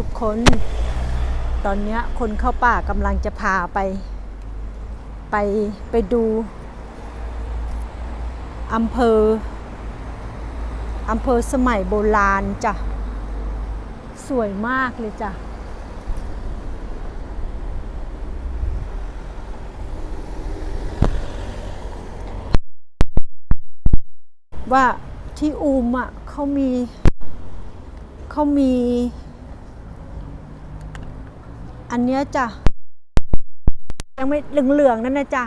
ทุกคน ตอนนี้คนเข้าป่ากำลังจะพาไป ไปไปดูอำเภออำเภอสมัยโบราณจ้ะ สวยมากเลยจ้ะว่าที่อูมอะเขามีเขามี อันเนี้ยจ้ะยังไม่เหลืองๆนั่นนะจ้ะ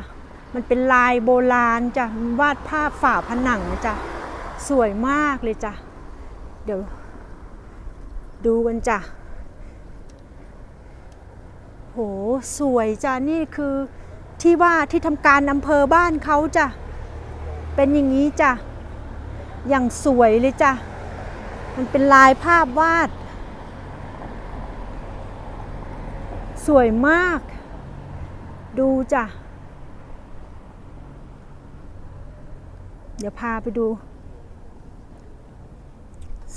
มันเป็นลายโบราณจ้ะวาดภาพฝาผนังนะจ้ะสวยมากเลยจ้ะเดี๋ยว ดูกันจ้ะโหสวยจ้ะนี่คือที่ว่าที่ทำการอำเภอบ้านเขาจ้ะเป็นอย่างนี้จ้ะอย่างสวยเลยจ้ะมันเป็นลายภาพวาด สวยมาก ดูจ้ะ เดี๋ยวพาไปดู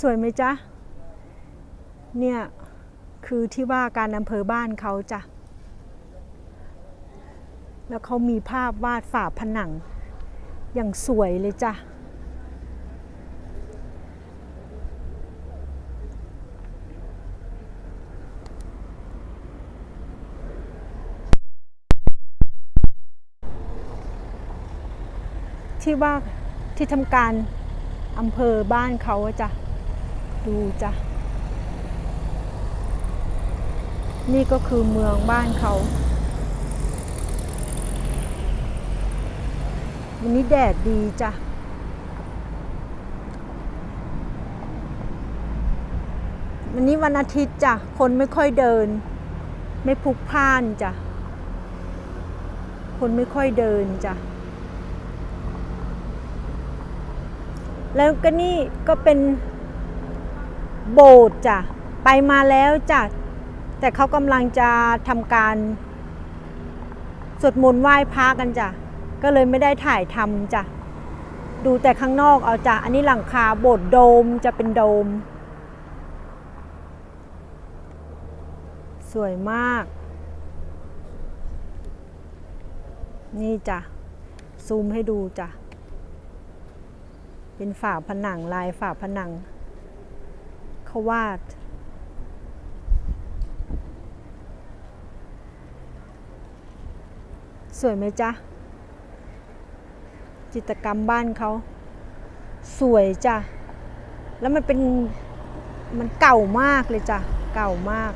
สวยไหมจ๊ะ เนี่ยคือที่ว่าการอำเภอบ้านเขาจ้ะ แล้วเขามีภาพวาดฝาผนัง อย่างสวยเลยจ้ะ ที่ว่าที่ทำการอำเภอบ้านเขาจ้ะดูจ้ะนี่ก็คือเมืองบ้านเขาวันนี้แดดดีจ้ะวันนี้วันอาทิตย์จ้ะ คนไม่ค่อยเดิน ไม่พลุกพล่านจ้ะ คนไม่ค่อยเดินจ้ะ แล้วก็นี่ก็เป็นโบสถ์จ้ะไปมาแล้วจ้ะแต่เขากำลังจะทำการสวดมนต์ไหว้พระกันจ้ะก็เลยไม่ได้ถ่ายทำจ้ะดูแต่ข้างนอกเอาจ้ะอันนี้หลังคาโบสถ์โดมจะเป็นโดม สวยมาก นี่จ้ะซูมให้ดูจ้ะ เป็นฝาผนังลายฝาผนังเขาวาด สวยไหมจ๊ะ จิตรกรรมบ้านเขา สวยจ้ะ แล้วมันเป็นมันเก่ามากเลยจ้ะ เก่ามาก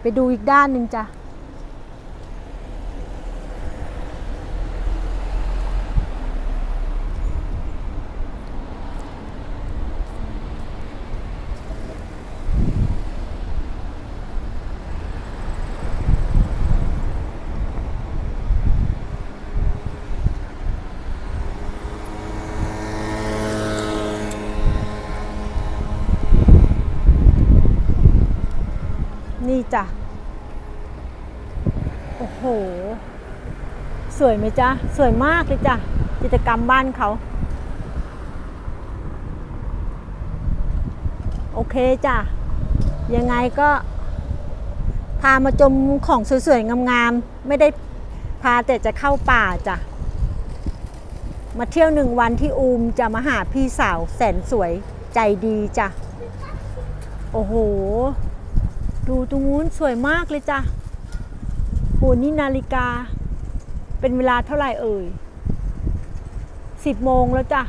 ไปดูอีกด้านหนึ่งจ้ะ นี่ จ้ะ โอ้โห สวยไหมจ๊ะ สวยมากเลยจ้ะ กิจกรรมบ้านเขา โอเคจ้ะ ยังไงก็พามาชมของสวยๆ งามๆ ไม่ได้พาแต่จะเข้าป่าจ้ะ มาเที่ยวหนึ่งวันที่อูมจะมาหาพี่สาวแสนสวยใจดีจ้ะ โอ้โห ดูตรงนู้นสวยมากเลยจ้ะโหนี่นาฬิกา เป็นเวลาเท่าไหร่เอ่ยสิบโมงแล้วจ้ะ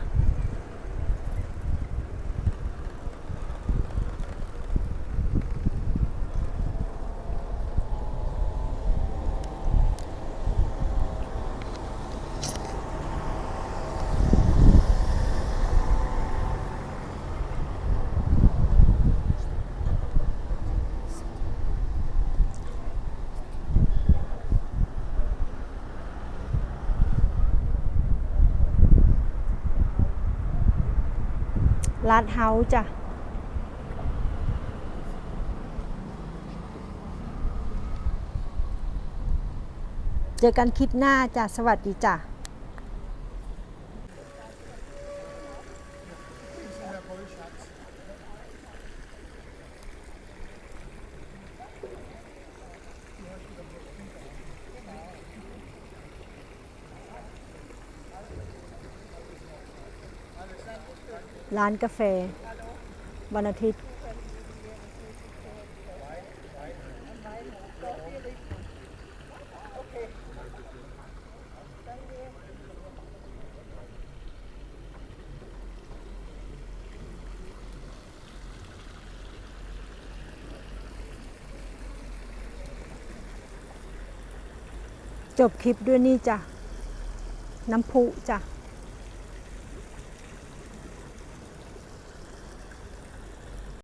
ลาดเฮาส์จ้ะเจอกันคลิปหน้าจ้ะ สวัสดีจ้ะ ร้านกาแฟ วันอาทิตย์ จบคลิปด้วยนี่จ้ะ น้ำพุจ้ะ